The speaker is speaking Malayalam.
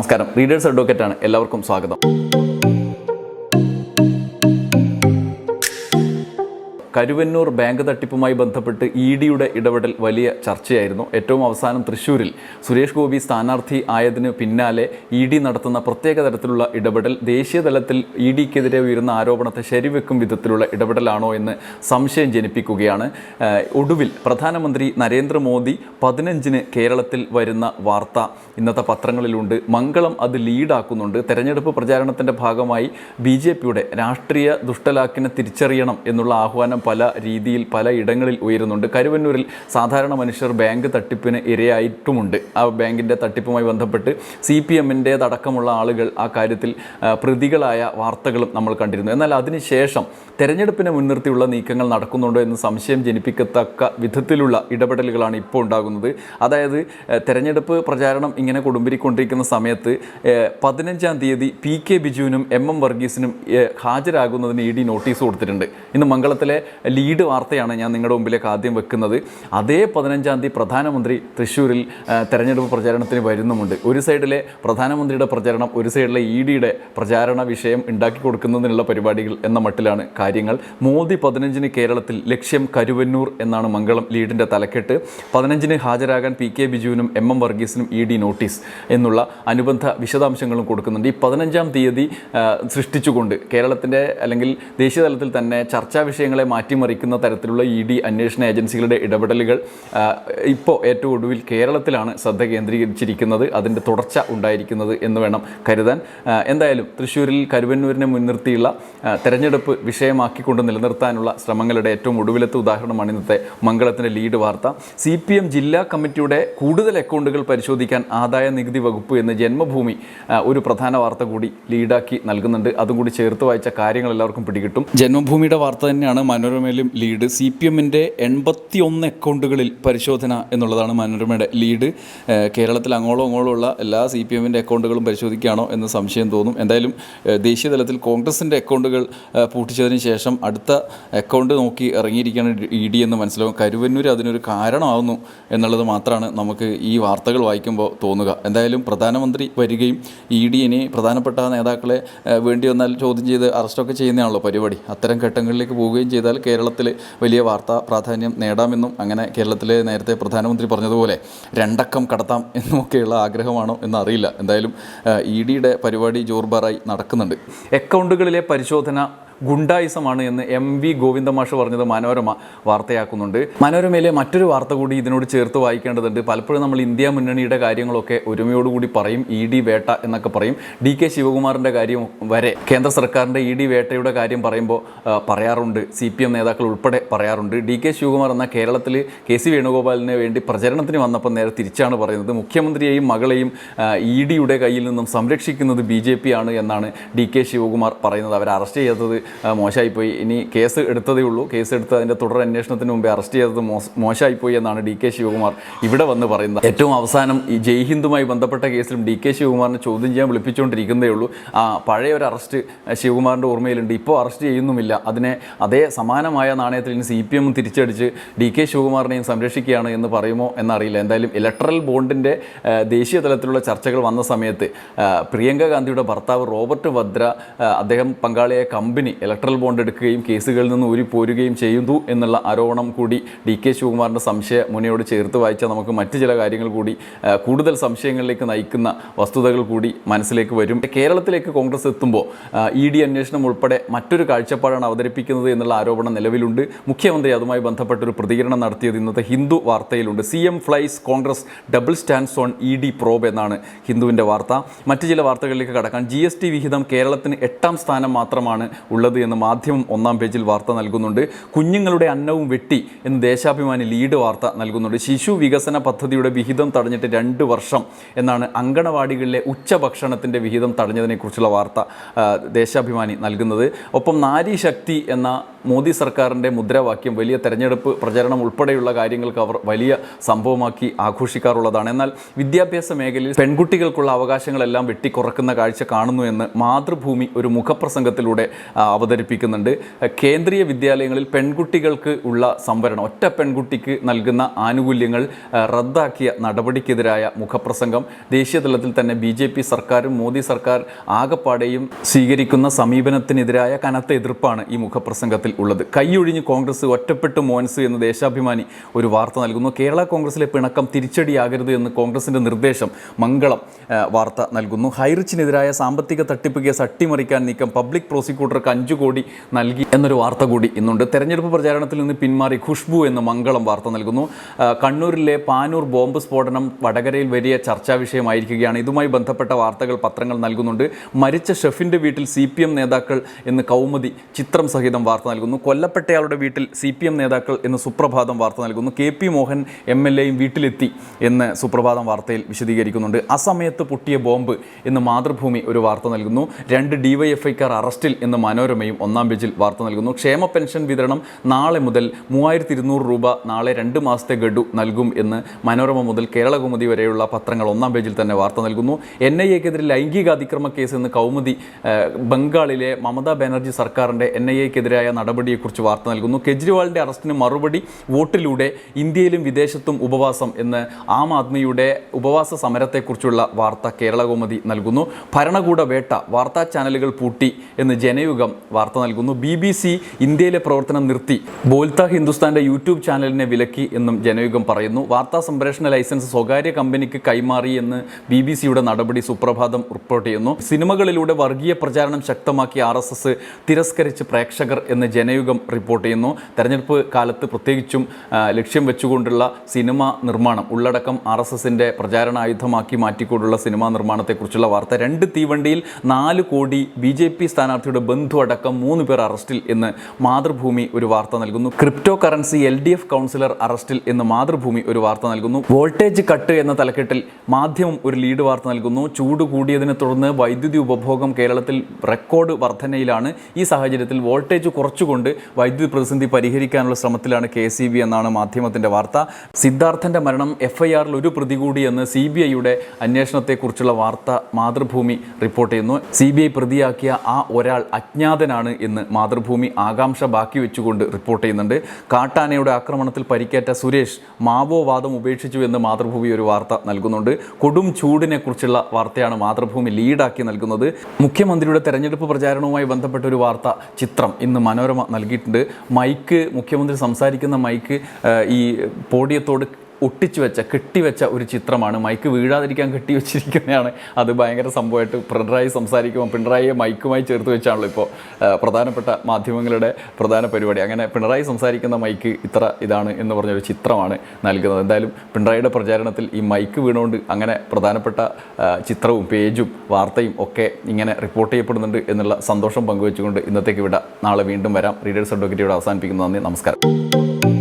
നമസ്കാരം. റീഡേഴ്സ് അഡ്വക്കേറ്റാണ് എല്ലാവർക്കും സ്വാഗതം. കരുവന്നൂർ ബാങ്ക് തട്ടിപ്പുമായി ബന്ധപ്പെട്ട് ഇ ഡിയുടെ ഇടപെടൽ വലിയ ചർച്ചയായിരുന്നു. ഏറ്റവും അവസാനം തൃശ്ശൂരിൽ സുരേഷ് ഗോപി സ്ഥാനാർത്ഥി ആയതിന് പിന്നാലെ ഇ ഡി നടത്തുന്ന പ്രത്യേക തരത്തിലുള്ള ഇടപെടൽ ദേശീയ തലത്തിൽ ഇ ഡിക്കെതിരെ ഉയരുന്ന ആരോപണത്തെ ശരിവെക്കും വിധത്തിലുള്ള ഇടപെടലാണോ എന്ന് സംശയം ജനിപ്പിക്കുകയാണ്. ഒടുവിൽ പ്രധാനമന്ത്രി നരേന്ദ്രമോദി പതിനഞ്ചിന് കേരളത്തിൽ വരുന്ന വാർത്ത ഇന്നത്തെ പത്രങ്ങളിലുണ്ട്. മംഗളം അത് ലീഡാക്കുന്നുണ്ട്. തെരഞ്ഞെടുപ്പ് പ്രചാരണത്തിന്റെ ഭാഗമായി ബി രാഷ്ട്രീയ ദുഷ്ടലാക്കിനെ തിരിച്ചറിയണം എന്നുള്ള ആഹ്വാനം പല രീതിയിൽ പല ഇടങ്ങളിൽ ഉയരുന്നുണ്ട്. കരുവന്നൂരിൽ സാധാരണ മനുഷ്യർ ബാങ്ക് തട്ടിപ്പിന് ഇരയായിട്ടുമുണ്ട്. ആ ബാങ്കിന്റെ തട്ടിപ്പുമായി ബന്ധപ്പെട്ട് സി പി എമ്മിന്റേതടക്കമുള്ള ആളുകൾ ആ കാര്യത്തിൽ പ്രതികളായ വാർത്തകളും നമ്മൾ കണ്ടിരുന്നു. എന്നാൽ അതിനുശേഷം തെരഞ്ഞെടുപ്പിനെ മുൻനിർത്തിയുള്ള നീക്കങ്ങൾ നടക്കുന്നുണ്ടോ എന്ന് സംശയം ജനിപ്പിക്കത്തക്ക വിധത്തിലുള്ള ഇടപെടലുകളാണ് ഇപ്പോൾ ഉണ്ടാകുന്നത്. അതായത് തെരഞ്ഞെടുപ്പ് പ്രചാരണം ഇങ്ങനെ കൊടുമ്പിരിക്കൊണ്ടിരിക്കുന്ന സമയത്ത് പതിനഞ്ചാം തീയതി പി കെ ബിജുവിനും എം എം വർഗീസിനും ഹാജരാകുന്നതിന് ഇ ഡി നോട്ടീസ് കൊടുത്തിട്ടുണ്ട്. ഇന്ന് മംഗളത്തിലെ ലീഡ് വാർത്തയാണ് ഞാൻ നിങ്ങളുടെ മുമ്പിലേക്ക് ആദ്യം വെക്കുന്നത്. അതേ പതിനഞ്ചാം തീയതി പ്രധാനമന്ത്രി തൃശ്ശൂരിൽ തെരഞ്ഞെടുപ്പ് പ്രചാരണത്തിന് വരുന്നുമുണ്ട്. ഒരു സൈഡിലെ പ്രധാനമന്ത്രിയുടെ പ്രചരണം ഒരു സൈഡിലെ ഇ ഡിയുടെ പ്രചാരണ വിഷയം ഉണ്ടാക്കി കൊടുക്കുന്നതിനുള്ള പരിപാടികൾ എന്ന മട്ടിലാണ് കാര്യങ്ങൾ. മോദി പതിനഞ്ചിന് കേരളത്തിൽ ലക്ഷ്യം കരുവന്നൂർ എന്നാണ് മംഗളം ലീഡിന്റെ തലക്കെട്ട്. പതിനഞ്ചിന് ഹാജരാകാൻ പി കെ ബിജുവിനും എം എം വർഗീസിനും ഇ ഡി നോട്ടീസ് എന്നുള്ള അനുബന്ധ വിശദാംശങ്ങളും കൊടുക്കുന്നുണ്ട്. ഈ പതിനഞ്ചാം തീയതി സൃഷ്ടിച്ചുകൊണ്ട് കേരളത്തിന്റെ അല്ലെങ്കിൽ ദേശീയ തലത്തിൽ തന്നെ ചർച്ചാ വിഷയങ്ങളെ മാറ്റിമറിക്കുന്ന തരത്തിലുള്ള ഇ ഡി അന്വേഷണ ഏജൻസികളുടെ ഇടപെടലുകൾ ഇപ്പോൾ ഏറ്റവും ഒടുവിൽ കേരളത്തിലാണ് ശ്രദ്ധ കേന്ദ്രീകരിച്ചിരിക്കുന്നത് അതിന്റെ തുടർച്ച ഉണ്ടായിരിക്കുന്നത് എന്ന് വേണം കരുതാൻ. എന്തായാലും തൃശ്ശൂരിൽ കരുവന്നൂരിനെ മുൻനിർത്തിയുള്ള തെരഞ്ഞെടുപ്പ് വിഷയമാക്കിക്കൊണ്ട് നിലനിർത്താനുള്ള ശ്രമങ്ങളുടെ ഏറ്റവും ഒടുവിലത്തെ ഉദാഹരണമാണ് ഇന്നത്തെ മംഗളത്തിന്റെ ലീഡ് വാർത്ത. സി പി എം ജില്ലാ കമ്മിറ്റിയുടെ കൂടുതൽ അക്കൗണ്ടുകൾ പരിശോധിക്കാൻ ആദായ നികുതി വകുപ്പ് എന്ന ജന്മഭൂമി ഒരു പ്രധാന വാർത്ത കൂടി ലീഡാക്കി നൽകുന്നുണ്ട്. അതും കൂടി ചേർത്ത് വായിച്ച കാര്യങ്ങൾ എല്ലാവർക്കും പിടികിട്ടും. ജന്മഭൂമിയുടെ വാർത്ത തന്നെയാണ് മനോരമയിലും ലീഡ്. സി പി എമ്മിന്റെ എൺപത്തി ഒന്ന് അക്കൗണ്ടുകളിൽ പരിശോധന എന്നുള്ളതാണ് മനോരമയുടെ ലീഡ്. കേരളത്തിൽ അങ്ങോളം അങ്ങോളം ഉള്ള എല്ലാ സി പി എമ്മിന്റെ അക്കൗണ്ടുകളും പരിശോധിക്കുകയാണോ എന്ന് സംശയം തോന്നും. എന്തായാലും ദേശീയ തലത്തിൽ കോൺഗ്രസിന്റെ അക്കൗണ്ടുകൾ പൂട്ടിച്ചതിന് ശേഷം അടുത്ത അക്കൗണ്ട് നോക്കി ഇറങ്ങിയിരിക്കുകയാണ് ഇ ഡി എന്ന് മനസ്സിലാവും. കരുവന്നൂർ അതിനൊരു കാരണമാവുന്നു എന്നുള്ളത് മാത്രമാണ് നമുക്ക് ഈ വാർത്തകൾ വായിക്കുമ്പോൾ തോന്നുക. എന്തായാലും പ്രധാനമന്ത്രി വരികയും ഇ ഡിയെ പ്രധാനപ്പെട്ട നേതാക്കളെ വേണ്ടി വന്നാൽ ചോദ്യം ചെയ്ത് അറസ്റ്റൊക്കെ ചെയ്യുന്നതാണല്ലോ പരിപാടി. അത്തരം ഘട്ടങ്ങളിലേക്ക് പോവുകയും ചെയ്താൽ കേരളത്തിൽ വലിയ വാർത്താ പ്രാധാന്യം നേടാമെന്നും അങ്ങനെ കേരളത്തിലെ നേരത്തെ പ്രധാനമന്ത്രി പറഞ്ഞതുപോലെ രണ്ടക്കം കടത്താം എന്നുമൊക്കെയുള്ള ആഗ്രഹമാണോ എന്നറിയില്ല. എന്തായാലും ഇ ഡിയുടെ പരിപാടി ജോർബാറായി നടക്കുന്നുണ്ട്. അക്കൗണ്ടുകളിലെ പരിശോധന ഗുണ്ടായിസമാണ് എന്ന് എം വി ഗോവിന്ദമാഷ് പറഞ്ഞത് മനോരമ വാർത്തയാക്കുന്നുണ്ട്. മനോരമയിലെ മറ്റൊരു വാർത്ത കൂടി ഇതിനോട് ചേർത്ത് വായിക്കേണ്ടതുണ്ട്. പലപ്പോഴും നമ്മൾ ഇന്ത്യ മുന്നണിയുടെ കാര്യങ്ങളൊക്കെ ഒരുമയോടുകൂടി പറയും ഇ ഡി വേട്ട എന്നൊക്കെ പറയും. ഡി കെ ശിവകുമാറിന്റെ കാര്യം വരെ കേന്ദ്ര സർക്കാരിന്റെ ഇ ഡി വേട്ടയുടെ കാര്യം പറയുമ്പോൾ പറയാറുണ്ട്. സി പി എം നേതാക്കൾ ഉൾപ്പെടെ പറയാറുണ്ട്. ഡി കെ ശിവകുമാർ എന്ന കേരളത്തിൽ കെ സി വേണുഗോപാലിന് വേണ്ടി പ്രചരണത്തിന് വന്നപ്പോൾ നേരെ തിരിച്ചാണ് പറയുന്നത്. മുഖ്യമന്ത്രിയെയും മകളെയും ഇ ഡിയുടെ കയ്യിൽ നിന്നും സംരക്ഷിക്കുന്നത് ബി ജെ പി ആണ് എന്നാണ് ഡി കെ ശിവകുമാർ പറയുന്നത്. അവരെ അറസ്റ്റ് ചെയ്തത് മോശമായിപ്പോയി. ഇനി കേസ് എടുത്തതേ ഉള്ളൂ. കേസ് എടുത്ത് അതിന്റെ തുടർ അന്വേഷണത്തിന് മുമ്പേ അറസ്റ്റ് ചെയ്തത് മോശ- മോശമായിപ്പോയി എന്നാണ് ഡി കെ ശിവകുമാർ ഇവിടെ വന്ന് പറയുന്നത്. ഏറ്റവും അവസാനം ഈ ജയ് ഹിന്ദുമായി ബന്ധപ്പെട്ട കേസിലും ഡി കെ ശിവകുമാറിനെ ചോദ്യം ചെയ്യാൻ വിളിപ്പിച്ചുകൊണ്ടിരിക്കുന്നതേ ഉള്ളൂ. ആ പഴയ ഒരു അറസ്റ്റ് ശിവകുമാറിന്റെ ഓർമ്മയിലുണ്ട്. ഇപ്പോൾ അറസ്റ്റ് ചെയ്യുന്നുമില്ല. അതിനെ അതേ സമാനമായ നാണയത്തിൽ ഇനി സി പി എം തിരിച്ചടിച്ച് ഡി കെ ശിവകുമാറിനെയും സംരക്ഷിക്കുകയാണ് എന്ന് പറയുമോ എന്നറിയില്ല. എന്തായാലും ഇലക്ട്രൽ ബോണ്ടിന്റെ ദേശീയ തലത്തിലുള്ള ചർച്ചകൾ വന്ന സമയത്ത് പ്രിയങ്ക ഗാന്ധിയുടെ ഭർത്താവ് റോബർട്ട് വദ്ര അദ്ദേഹം പങ്കാളിയായ കമ്പനി ഇലക്ട്രൽ ബോണ്ട് എടുക്കുകയും കേസുകളിൽ നിന്ന് ഊരി പോരുകയും ചെയ്യുന്നു എന്നുള്ള ആരോപണം കൂടി ഡി കെ ശിവകുമാറിന്റെ സംശയ മുനയോട് ചേർത്ത് വായിച്ചാൽ നമുക്ക് മറ്റ് ചില കാര്യങ്ങൾ കൂടി കൂടുതൽ സംശയങ്ങളിലേക്ക് നയിക്കുന്ന വസ്തുതകൾ കൂടി മനസ്സിലേക്ക് വരും. കേരളത്തിലേക്ക് കോൺഗ്രസ് എത്തുമ്പോൾ ഇ ഡി അന്വേഷണം ഉൾപ്പെടെ മറ്റൊരു കാഴ്ചപ്പാടാണ് അവതരിപ്പിക്കുന്നത് എന്നുള്ള ആരോപണം നിലവിലുണ്ട്. മുഖ്യമന്ത്രി അതുമായി ബന്ധപ്പെട്ടൊരു പ്രതികരണം നടത്തിയത് ഇന്നത്തെ Hindu വാർത്തയിലുണ്ട്. C M flays Congress double stands on E D probe എന്നാണ് ഹിന്ദുവിന്റെ വാർത്ത. മറ്റ് ചില വാർത്തകളിലേക്ക് കടക്കാൻ ജി വിഹിതം കേരളത്തിന് എട്ടാം സ്ഥാനം മാത്രമാണ് ഉള്ളത് എന്ന് മാധ്യമം ഒന്നാം പേജിൽ വാർത്ത നൽകുന്നുണ്ട്. കുഞ്ഞുങ്ങളുടെ അന്നവും വെട്ടി എന്ന് ദേശാഭിമാനി ലീഡ് വാർത്ത നൽകുന്നുണ്ട്. ശിശു വികസന പദ്ധതിയുടെ വിഹിതം തടഞ്ഞിട്ട് രണ്ട് വർഷം എന്നാണ് അങ്കണവാടികളിലെ ഉച്ചഭക്ഷണത്തിന്റെ വിഹിതം തടഞ്ഞതിനെക്കുറിച്ചുള്ള വാർത്ത ദേശാഭിമാനി നൽകുന്നത്. ഒപ്പം നാരി ശക്തി എന്ന മോദി സർക്കാരിന്റെ മുദ്രാവാക്യം വലിയ തെരഞ്ഞെടുപ്പ് പ്രചരണം ഉൾപ്പെടെയുള്ള കാര്യങ്ങൾക്ക് അവർ വലിയ സംഭവമാക്കി ആഘോഷിക്കാറുള്ളതാണ്. എന്നാൽ വിദ്യാഭ്യാസ മേഖലയിൽ പെൺകുട്ടികൾക്കുള്ള അവകാശങ്ങളെല്ലാം വെട്ടിക്കുറക്കുന്ന കാഴ്ച കാണുന്നു എന്ന് മാതൃഭൂമി ഒരു മുഖപ്രസംഗത്തിലൂടെ അവതരിപ്പിക്കുന്നുണ്ട്. കേന്ദ്രീയ വിദ്യാലയങ്ങളിൽ പെൺകുട്ടികൾക്ക് ഉള്ള സംവരണം ഒറ്റ പെൺകുട്ടിക്ക് നൽകുന്ന ആനുകൂല്യങ്ങൾ റദ്ദാക്കിയ നടപടിക്കെതിരായ മുഖപ്രസംഗം ദേശീയതലത്തിൽ തന്നെ ബി ജെ പി സർക്കാരും മോദി സർക്കാർ ആകപ്പാടെയും സ്വീകരിക്കുന്ന സമീപനത്തിനെതിരായ കനത്ത എതിർപ്പാണ് ഈ മുഖപ്രസംഗത്തിൽ ഉള്ളത്. കൈയൊഴിഞ്ഞ് കോൺഗ്രസ് ഒറ്റപ്പെട്ട് മോൻസ് എന്ന് ദേശാഭിമാനി ഒരു വാർത്ത നൽകുന്നു. കേരള കോൺഗ്രസിലെ പിണക്കം തിരിച്ചടിയാകരുത് എന്ന് കോൺഗ്രസിന്റെ നിർദ്ദേശം മംഗളം വാർത്ത നൽകുന്നു. ഹൈറിച്ചിനെതിരായ സാമ്പത്തിക തട്ടിപ്പ് കേസ് അട്ടിമറിക്കാൻ നീക്കം പബ്ലിക് പ്രോസിക്യൂട്ടർക്ക് അഞ്ചു കോടി നൽകി എന്നൊരു വാർത്ത കൂടി ഇന്നുണ്ട്. തെരഞ്ഞെടുപ്പ് പ്രചാരണത്തിൽ നിന്ന് പിന്മാറി ഖുഷ്ബു എന്ന മംഗളം വാർത്ത നൽകുന്നു. കണ്ണൂരിലെ പാനൂർ ബോംബ് സ്ഫോടനം വടകരയിൽ വലിയ ചർച്ചാ വിഷയമായിരിക്കുകയാണ്. ഇതുമായി ബന്ധപ്പെട്ട വാർത്തകൾ പത്രങ്ങൾ നൽകുന്നുണ്ട്. മരിച്ച ഷെഫിന്റെ വീട്ടിൽ സി പി എം നേതാക്കൾ എന്ന് കൗമുദി ചിത്രം സഹിതം വാർത്ത നൽകുന്നു. കൊല്ലപ്പെട്ടയാളുടെ വീട്ടിൽ സി പി എം നേതാക്കൾ എന്ന് സുപ്രഭാതം വാർത്ത നൽകുന്നു. K P Mohan M L എയും വീട്ടിലെത്തി എന്ന് സുപ്രഭാതം വാർത്തയിൽ വിശദീകരിക്കുന്നുണ്ട്. അസമയത്ത് പൊട്ടിയ ബോംബ് എന്ന് മാതൃഭൂമി ഒരു വാർത്ത നൽകുന്നു. രണ്ട് ഡിവൈഎഫ്ഐക്കാർ അറസ്റ്റിൽ എന്ന് മനോരമയും ഒന്നാം പേജിൽ വാർത്ത നൽകുന്നു. ക്ഷേമ പെൻഷൻ വിതരണം നാളെ മുതൽ മൂവായിരത്തി ഇരുന്നൂറ് രൂപ നാളെ രണ്ട് മാസത്തെ ഗഡു നൽകും എന്ന് മനോരമ മുതൽ കേരളകൗമുദി വരെയുള്ള പത്രങ്ങൾ ഒന്നാം പേജിൽ തന്നെ വാർത്ത നൽകുന്നു. എൻ ഐ എക്കെതിരെ ലൈംഗിക അതിക്രമ കേസ് എന്ന് കൗമുദി ബംഗാളിലെ മമതാ ബാനർജി സർക്കാരിന്റെ എൻ ഐ എക്കെതിരായ നടപടിയെക്കുറിച്ച് വാർത്ത നൽകുന്നു. കെജ്രിവാളിന്റെ അറസ്റ്റിന് മറുപടി വോട്ടിലൂടെ ഇന്ത്യയിലും വിദേശത്തും ഉപവാസം എന്ന് ആം ആദ്മിയുടെ ഉപവാസ സമരത്തെക്കുറിച്ചുള്ള വാർത്ത കേരളകൗമുദി നൽകുന്നു. ഭരണകൂട വേട്ട വാർത്താ ചാനലുകൾ പൂട്ടി എന്ന് ജനയുഗം വാർത്ത നൽകുന്നു. ബി ബി സി ഇന്ത്യയിലെ പ്രവർത്തനം നിർത്തി. ബോൽത്ത ഹിന്ദുസ്ഥാന്റെ യൂട്യൂബ് ചാനലിനെ വിലക്കി എന്നും ജനയുഗം പറയുന്നു. വാർത്താ സംപ്രേഷണ ലൈസൻസ് സ്വകാര്യ കമ്പനിക്ക് കൈമാറി എന്ന് ബി ബി സിയുടെ നടപടി സുപ്രഭാതം റിപ്പോർട്ട് ചെയ്യുന്നു. സിനിമകളിലൂടെ വർഗീയ പ്രചാരണം ശക്തമാക്കി ആർ എസ് എസ് തിരസ്കരിച്ച് പ്രേക്ഷകർ എന്ന് ജനയുഗം റിപ്പോർട്ട് ചെയ്യുന്നു. തെരഞ്ഞെടുപ്പ് കാലത്ത് പ്രത്യേകിച്ചും ലക്ഷ്യം വെച്ചുകൊണ്ടുള്ള സിനിമ നിർമ്മാണം ഉള്ളടക്കം ആർ എസ് എസിന്റെ പ്രചാരണ ആയുധമാക്കി മാറ്റിക്കൊണ്ടുള്ള സിനിമാ നിർമ്മാണത്തെക്കുറിച്ചുള്ള വാർത്ത. രണ്ട് തീവണ്ടിയിൽ നാല് കോടി ബി ജെ പി സ്ഥാനാർത്ഥിയുടെ ബന്ധു അടക്കം മൂന്ന് പേർ അറസ്റ്റിൽ എന്ന് മാതൃഭൂമി ഒരു വാർത്ത നൽകുന്നു. Crypto currency L D F councillor അറസ്റ്റിൽ എന്ന് മാതൃഭൂമി ഒരു വാർത്ത നൽകുന്നു. വോൾട്ടേജ് കട്ട് എന്ന തലക്കെട്ടിൽ മാധ്യമം ഒരു ലീഡ് വാർത്ത നൽകുന്നു. ചൂട് കൂടിയതിനെ തുടർന്ന് വൈദ്യുതി ഉപഭോഗം കേരളത്തിൽ റെക്കോർഡ് വർധനയിലാണ്. ഈ സാഹചര്യത്തിൽ വോൾട്ടേജ് കുറച്ചുകൊണ്ട് വൈദ്യുതി പ്രതിസന്ധി പരിഹരിക്കാനുള്ള ശ്രമത്തിലാണ് കെ സി ബി എന്നാണ് മാധ്യമത്തിന്റെ വാർത്ത. സിദ്ധാർത്ഥന്റെ മരണം എഫ് ഐ ആറിൽ ഒരു പ്രതി കൂടി എന്ന് സി ബി ഐയുടെ അന്വേഷണത്തെക്കുറിച്ചുള്ള വാർത്ത മാതൃഭൂമി റിപ്പോർട്ട് ചെയ്യുന്നു. സി ബി ഐ പ്രതിയാക്കിയ ആ ഒരാൾ അജ്ഞാതനാണ് എന്ന് മാതൃഭൂമി ആകാംക്ഷ ബാക്കി വെച്ചുകൊണ്ട് റിപ്പോർട്ട് ചെയ്യുന്നുണ്ട്. കാട്ടാനയുടെ ആക്രമണത്തിൽ പരിക്കേറ്റ സുരേഷ് മാവോവാദം ഉപേക്ഷിച്ചു എന്ന് മാതൃഭൂമി ഒരു വാർത്ത നൽകുന്നുണ്ട്. കൊടും ചൂടിനെ കുറിച്ചുള്ള വാർത്തയാണ് മാതൃഭൂമി ലീഡാക്കി നൽകുന്നത്. മുഖ്യമന്ത്രിയുടെ തെരഞ്ഞെടുപ്പ് പ്രചാരണവുമായി ബന്ധപ്പെട്ട ഒരു വാർത്ത ചിത്രം ഇന്ന് മനോരമ നൽകിയിട്ടുണ്ട്. മൈക്ക് മുഖ്യമന്ത്രി സംസാരിക്കുന്ന മൈക്ക് ഈ പോഡിയത്തോട് ഒട്ടിച്ചു വെച്ച കെട്ടിവെച്ച ഒരു ചിത്രമാണ്. മൈക്ക് വീഴാതിരിക്കാൻ കെട്ടിവെച്ചിരിക്കുന്നതാണ്. അത് ഭയങ്കര സംഭവമായിട്ട് പിണറായി സംസാരിക്കുമ്പോൾ പിണറായിയെ മൈക്കുമായി ചേർത്ത് വെച്ചാണല്ലോ ഇപ്പോൾ പ്രധാനപ്പെട്ട മാധ്യമങ്ങളുടെ പ്രധാന പരിപാടി. അങ്ങനെ പിണറായി സംസാരിക്കുന്ന മൈക്ക് ഇത്ര ഇതാണ് എന്ന് പറഞ്ഞൊരു ചിത്രമാണ് നൽകുന്നത്. എന്തായാലും പിണറായിയുടെ പ്രചാരണത്തിൽ ഈ മൈക്ക് വീണുകൊണ്ട് അങ്ങനെ പ്രധാനപ്പെട്ട ചിത്രവും പേജും വാർത്തയും ഒക്കെ ഇങ്ങനെ റിപ്പോർട്ട് ചെയ്യപ്പെടുന്നുണ്ട് എന്നുള്ള സന്തോഷം പങ്കുവെച്ചുകൊണ്ട് ഇന്നത്തേക്ക് വിട. നാളെ വീണ്ടും വരാം. റീഡേഴ്സ് അഡ്വക്കേറ്റ് ഇവിടെ അവസാനിപ്പിക്കുന്നു. നന്ദി. നമസ്കാരം.